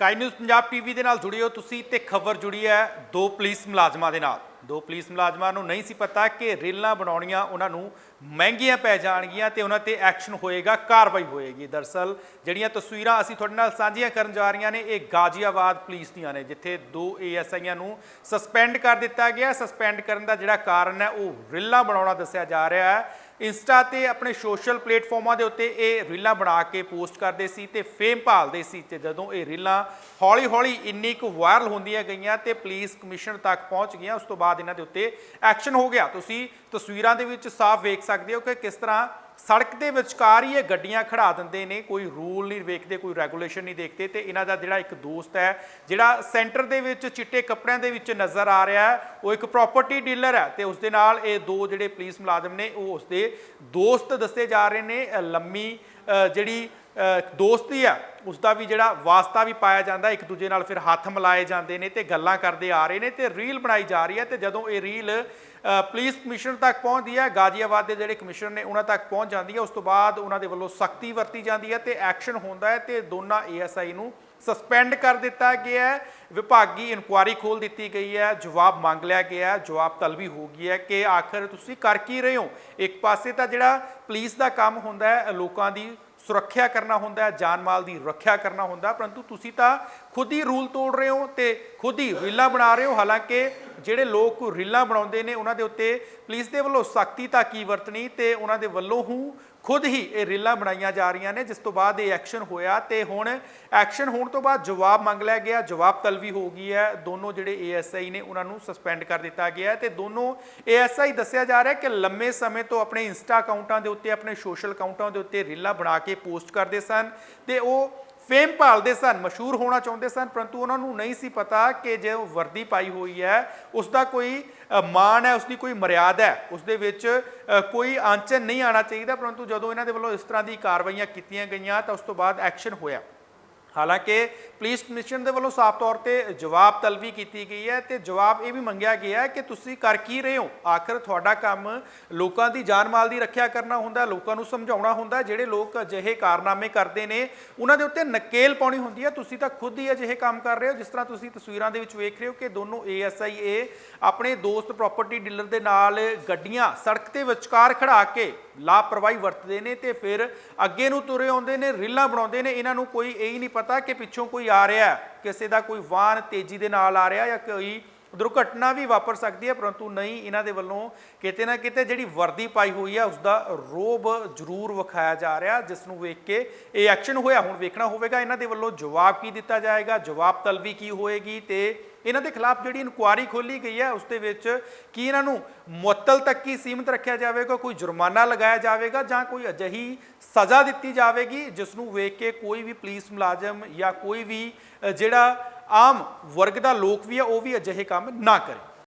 Sky news Punjab TV ਦੇ ਨਾਲ ਜੁੜੇ ਹੋ ਤੁਸੀਂ ਤੇ ਖਬਰ ਜੁੜੀ ਹੈ ਦੋ ਪੁਲਿਸ ਮੁਲਾਜ਼ਮਾਂ ਦੇ ਨਾਲ। ਦੋ ਪੁਲਿਸ ਮੁਲਾਜ਼ਮਾਂ ਨੂੰ ਨਹੀਂ ਸੀ ਪਤਾ ਕਿ ਰੇਲਾਂ ਬਣਾਉਣੀਆਂ ਉਹਨਾਂ ਨੂੰ ਮਹਿੰਗੀਆਂ ਪੈ ਜਾਣਗੀਆਂ ਤੇ ਉਹਨਾਂ ਤੇ ਐਕਸ਼ਨ ਹੋਏਗਾ, ਕਾਰਵਾਈ ਹੋਏਗੀ। ਦਰਸਲ ਜਿਹੜੀਆਂ ਤਸਵੀਰਾਂ ਅਸੀਂ ਤੁਹਾਡੇ ਨਾਲ ਸਾਂਝੀਆਂ ਕਰਨ ਜਾ ਰਹੀਆਂ ਨੇ, ਇਹ ਗਾਜ਼ੀਆਬਾਦ ਪੁਲਿਸ ਦੀਆਂ ਨੇ, ਜਿੱਥੇ ਦੋ ਏਐਸਆਈਆਂ ਨੂੰ ਸਸਪੈਂਡ ਕਰ ਦਿੱਤਾ ਗਿਆ। ਸਸਪੈਂਡ ਕਰਨ ਦਾ ਜਿਹੜਾ ਕਾਰਨ ਹੈ, ਉਹ ਰੇਲਾਂ ਬਣਾਉਣਾ ਦੱਸਿਆ ਜਾ ਰਿਹਾ ਹੈ। ਇੰਸਟਾ ਤੇ ਆਪਣੇ ਸੋਸ਼ਲ ਪਲੇਟਫਾਰਮਾਂ ਦੇ ਉੱਤੇ ਇਹ ਰੀਲਾਂ ਬਣਾ ਕੇ ਪੋਸਟ ਕਰਦੇ ਸੀ ਤੇ ਫੇਮ ਭਾਲਦੇ ਸੀ ਤੇ ਜਦੋਂ ਇਹ ਰੀਲਾਂ ਹੌਲੀ-ਹੌਲੀ ਇੰਨੀ ਕੁ ਵਾਇਰਲ ਹੁੰਦੀਆਂ ਗਈਆਂ ਤੇ ਪੁਲਿਸ ਕਮਿਸ਼ਨ ਤੱਕ ਪਹੁੰਚ ਗਈਆਂ, ਉਸ ਤੋਂ ਬਾਅਦ ਇਹਨਾਂ ਦੇ ਉੱਤੇ ਐਕਸ਼ਨ ਹੋ ਗਿਆ। ਤੁਸੀਂ ਤਸਵੀਰਾਂ ਦੇ ਵਿੱਚ ਸਾਫ਼ ਵੇਖ ਸਕਦੇ ਹੋ ਕਿ ਕਿਸ ਤਰ੍ਹਾਂ ਸੜਕ ਦੇ ਵਿਚਕਾਰ ਹੀ ਇਹ ਗੱਡੀਆਂ ਖੜਾ ਦਿੰਦੇ ਨੇ, ਕੋਈ ਰੂਲ ਨਹੀਂ ਵੇਖਦੇ, ਕੋਈ ਰੈਗੂਲੇਸ਼ਨ ਨਹੀਂ ਦੇਖਦੇ ਤੇ ਇਹਨਾਂ ਦਾ ਜਿਹੜਾ ਇੱਕ ਦੋਸਤ ਹੈ, ਜਿਹੜਾ ਸੈਂਟਰ ਦੇ ਵਿੱਚ ਚਿੱਟੇ ਕੱਪੜਿਆਂ ਦੇ ਵਿੱਚ ਨਜ਼ਰ ਆ ਰਿਹਾ ਹੈ, ਉਹ ਇੱਕ ਪ੍ਰਾਪਰਟੀ ਡੀਲਰ ਹੈ ਤੇ ਉਸ ਦੇ ਨਾਲ ਇਹ ਦੋ ਜਿਹੜੇ ਪੁਲਿਸ ਮੁਲਾਜ਼ਮ ਨੇ, ਉਹ ਉਸ ਦੇ ਦੋਸਤ ਦੱਸੇ ਜਾ ਰਹੇ ਨੇ ਲੰਮੀ ਜਿਹੜੀ ਦੋਸਤੀ ਆ ਉਸ ਦਾ ਵੀ ਜਿਹੜਾ ਵਾਸਤਾ ਵੀ ਪਾਇਆ ਜਾਂਦਾ, ਇੱਕ ਦੂਜੇ ਨਾਲ ਫਿਰ ਹੱਥ ਮਿਲਾਏ ਜਾਂਦੇ ਨੇ ਤੇ ਗੱਲਾਂ ਕਰਦੇ ਆ ਰਹੇ ਨੇ ਤੇ ਰੀਲ ਬਣਾਈ ਜਾ ਰਹੀ ਹੈ ਤੇ ਜਦੋਂ ਇਹ ਰੀਲ ਪੁਲਿਸ ਕਮਿਸ਼ਨਰ ਤੱਕ ਪਹੁੰਚਦੀ ਹੈ, ਗਾਜ਼ੀਆਬਾਦ ਦੇ ਜਿਹੜੇ ਕਮਿਸ਼ਨਰ ਨੇ ਉਹਨਾਂ ਤੱਕ ਪਹੁੰਚ ਜਾਂਦੀ ਹੈ, ਉਸ ਤੋਂ ਬਾਅਦ ਉਹਨਾਂ ਦੇ ਵੱਲੋਂ ਸਖਤੀ ਵਰਤੀ ਜਾਂਦੀ ਹੈ ਤੇ ਐਕਸ਼ਨ ਹੁੰਦਾ ਹੈ ਤੇ ਦੋਨਾਂ ਏਐਸਆਈ ਨੂੰ ਸਸਪੈਂਡ ਕਰ ਦਿੱਤਾ ਗਿਆ ਹੈ। ਵਿਭਾਗੀ ਇਨਕੁਆਰੀ ਖੋਲ ਦਿੱਤੀ ਗਈ ਹੈ, ਜਵਾਬ ਮੰਗ ਲਿਆ ਗਿਆ ਹੈ, ਜਵਾਬ ਤਲਬੀ ਹੋ ਗਈ ਹੈ ਕਿ ਆਖਰ ਤੁਸੀਂ ਕਰ ਕੀ ਰਹੇ ਹੋ? ਇੱਕ ਪਾਸੇ ਤਾਂ ਜਿਹੜਾ ਪੁਲਿਸ ਦਾ ਕੰਮ ਹੁੰਦਾ ਹੈ, ਲੋਕਾਂ ਦੀ ਸੁਰੱਖਿਆ ਕਰਨਾ ਹੁੰਦਾ ਹੈ, ਜਾਨ ਮਾਲ ਦੀ ਰੱਖਿਆ ਕਰਨਾ ਹੁੰਦਾ ਪਰੰਤੂ ਤੁਸੀਂ ਤਾਂ ਖੁਦ ਹੀ ਰੂਲ ਤੋੜ ਰਹੇ ਹੋ ਤੇ ਖੁਦ ਹੀ ਰੀਲਾਂ ਬਣਾ ਰਹੇ ਹੋ। ਹਾਲਾਂਕਿ ਜਿਹੜੇ ਲੋਕ ਰੀਲਾਂ ਬਣਾਉਂਦੇ ਨੇ, ਉਹਨਾਂ ਦੇ ਉੱਤੇ ਪੁਲਿਸ ਦੇ ਵੱਲੋਂ ਸਖਤੀ ਤਾਂ ਕੀ ਵਰਤਣੀ ਤੇ ਉਹਨਾਂ ਦੇ ਵੱਲੋਂ ਹੂ ਖੁਦ ਹੀ ਇਹ ਰੀਲਾਂ ਬਣਾਈਆਂ ਜਾ ਰਹੀਆਂ ਨੇ, ਜਿਸ ਤੋਂ ਬਾਅਦ ਇਹ ਐਕਸ਼ਨ ਹੋਇਆ ਤੇ ਹੁਣ ਐਕਸ਼ਨ ਹੋਣ ਤੋਂ ਬਾਅਦ ਜਵਾਬ ਮੰਗ ਲਿਆ ਗਿਆ, ਜਵਾਬ ਤਲਬੀ ਹੋ ਗਈ ਹੈ। ਦੋਨੋਂ ਜਿਹੜੇ ਏਐਸਆਈ ਨੇ ਉਹਨਾਂ ਨੂੰ ਸਸਪੈਂਡ ਕਰ ਦਿੱਤਾ ਗਿਆ ਹੈ ਤੇ ਦੋਨੋਂ ਏਐਸਆਈ ਦੱਸਿਆ ਜਾ ਰਿਹਾ ਕਿ ਲੰਮੇ ਸਮੇਂ ਤੋਂ ਆਪਣੇ ਇੰਸਟਾ ਅਕਾਊਂਟਾਂ ਦੇ ਉੱਤੇ, ਆਪਣੇ ਸੋਸ਼ਲ ਅਕਾਊਂਟਾਂ ਦੇ ਉੱਤੇ ਰੀਲਾਂ ਬਣਾ ਕੇ ਪੋਸਟ ਕਰਦੇ ਸਨ ਤੇ ਉਹ ਫੇਮ ਭਾਲਦੇ ਸਨ, ਮਸ਼ਹੂਰ ਹੋਣਾ ਚਾਹੁੰਦੇ ਸਨ, ਪਰੰਤੂ ਉਹਨਾਂ ਨੂੰ ਨਹੀਂ ਸੀ ਪਤਾ ਕਿ ਜੇ ਉਹ ਵਰਦੀ ਪਾਈ ਹੋਈ ਹੈ ਉਸ ਦਾ ਕੋਈ ਮਾਣ ਹੈ ਉਸ ਦੀ ਕੋਈ ਮਰਿਆਦਾ ਹੈ ਉਸ ਦੇ ਵਿੱਚ ਕੋਈ ਆਂਚਨ ਨਹੀਂ ਆਣਾ ਚਾਹੀਦਾ, ਪਰੰਤੂ ਜਦੋਂ ਇਹਨਾਂ ਦੇ ਵੱਲੋਂ ਇਸ ਤਰ੍ਹਾਂ ਦੀ ਕਾਰਵਾਈਆਂ ਕੀਤੀਆਂ ਗਈਆਂ, ਤਾਂ ਉਸ ਤੋਂ ਬਾਅਦ ਐਕਸ਼ਨ ਹੋਇਆ। ਹਾਲਾਂਕਿ ਪੁਲਿਸ ਕਮਿਸ਼ਨ ਦੇ ਵੱਲੋਂ ਸਾਫ਼ ਤੌਰ ਤੇ ਜਵਾਬ ਤਲਬੀ ਕੀਤੀ ਗਈ ਹੈ ਤੇ ਜਵਾਬ ਇਹ ਵੀ ਮੰਗਿਆ ਗਿਆ ਹੈ ਕਿ ਤੁਸੀਂ ਕਰ ਕੀ ਰਹੇ ਹੋ? ਆਖਰ ਤੁਹਾਡਾ ਕੰਮ ਲੋਕਾਂ ਦੀ ਜਾਨ ਮਾਲ ਦੀ ਰੱਖਿਆ ਕਰਨਾ ਹੁੰਦਾ, ਲੋਕਾਂ ਨੂੰ ਸਮਝਾਉਣਾ ਹੁੰਦਾ, ਜਿਹੜੇ ਲੋਕ ਅਜਿਹੇ ਕਾਰਨਾਮੇ ਕਰਦੇ ਨੇ, ਉਹਨਾਂ ਦੇ ਉੱਤੇ ਨਕੇਲ ਪਾਉਣੀ ਹੁੰਦੀ ਹੈ। ਤੁਸੀਂ ਤਾਂ ਖੁਦ ਹੀ ਅਜਿਹੇ ਕੰਮ ਕਰ ਰਹੇ ਹੋ, ਜਿਸ ਤਰ੍ਹਾਂ ਤੁਸੀਂ ਤਸਵੀਰਾਂ ਦੇ ਵਿੱਚ ਵੇਖ ਰਹੇ ਹੋ ਕਿ ਦੋਨੋਂ ਏਐਸਆਈ ਏ ਆਪਣੇ ਦੋਸਤ ਪ੍ਰਾਪਰਟੀ ਡੀਲਰ ਦੇ ਨਾਲ ਗੱਡੀਆਂ ਸੜਕ ਤੇ ਵਿਚਕਾਰ ਖੜਾ ਕੇ ਲਾਪਰਵਾਹੀ ਵਰਤਦੇ ਨੇ ਤੇ ਫਿਰ ਅੱਗੇ ਨੂੰ ਤੁਰੇ ਆਉਂਦੇ ਨੇ, ਰੀਲਾਂ ਬਣਾਉਂਦੇ ਨੇ, ਇਹਨਾਂ ਨੂੰ ਕੋਈ ਇਹ ਹੀ ਨਹੀਂ ਪਤਾ ਕਿ ਪਿੱਛੋਂ ਕੋਈ ਆ ਰਿਹਾ ਕਿਸੇ ਦਾ ਕੋਈ ਵਾਹਨ ਤੇਜ਼ੀ ਦੇ ਨਾਲ ਆ ਰਿਹਾ ਜਾਂ ਕੋਈ ਦੁਰਘਟਨਾ ਵੀ ਵਾਪਰ ਸਕਦੀ ਹੈ, ਪਰੰਤੂ ਨਹੀਂ ਇਹਨਾਂ ਦੇ ਵੱਲੋਂ ਕਿਤੇ ਨਾ ਕਿਤੇ ਜਿਹੜੀ ਵਰਦੀ ਪਾਈ ਹੋਈ ਹੈ ਉਸ ਦਾ ਰੋਬ ਜ਼ਰੂਰ ਵਿਖਾਇਆ ਜਾ ਰਿਹਾ, ਜਿਸ ਨੂੰ ਵੇਖ ਕੇ ਇਹ ਐਕਸ਼ਨ ਹੋਇਆ। ਹੁਣ ਵੇਖਣਾ ਹੋਵੇਗਾ ਇਹਨਾਂ ਦੇ ਵੱਲੋਂ ਜਵਾਬ ਕੀ ਦਿੱਤਾ ਜਾਏਗਾ, ਜਵਾਬ ਤਲਬੀ ਕੀ ਹੋਏਗੀ ਤੇ ਇਹਨਾਂ ਦੇ ਖਿਲਾਫ ਜਿਹੜੀ ਇਨਕੁਆਰੀ ਖੋਲੀ ਗਈ ਹੈ, ਉਸ ਦੇ ਵਿੱਚ ਕੀ ਇਹਨਾਂ ਨੂੰ ਮੁਅੱਤਲ ਤੱਕ ਹੀ ਸੀਮਿਤ ਰੱਖਿਆ ਜਾਵੇਗਾ, ਕੋਈ ਜੁਰਮਾਨਾ ਲਗਾਇਆ ਜਾਵੇਗਾ ਜਾਂ ਕੋਈ ਅਜਿਹੀ ਸਜ਼ਾ ਦਿੱਤੀ ਜਾਵੇਗੀ ਜਿਸ ਨੂੰ ਵੇਖ ਕੇ ਕੋਈ ਵੀ ਪੁਲਿਸ ਮੁਲਾਜ਼ਮ ਜਾਂ ਕੋਈ ਵੀ ਜਿਹੜਾ ਆਮ ਵਰਗ ਦਾ ਲੋਕ ਵੀ ਹੈ, ਉਹ ਵੀ ਅਜਿਹੇ ਕੰਮ ਨਾ ਕਰੇ।